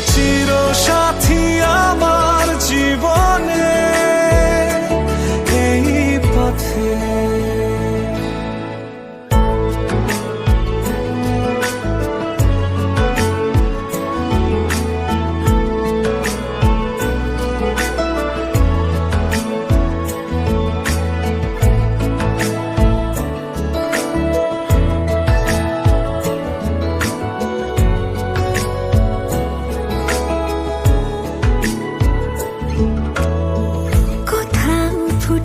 তুমি চির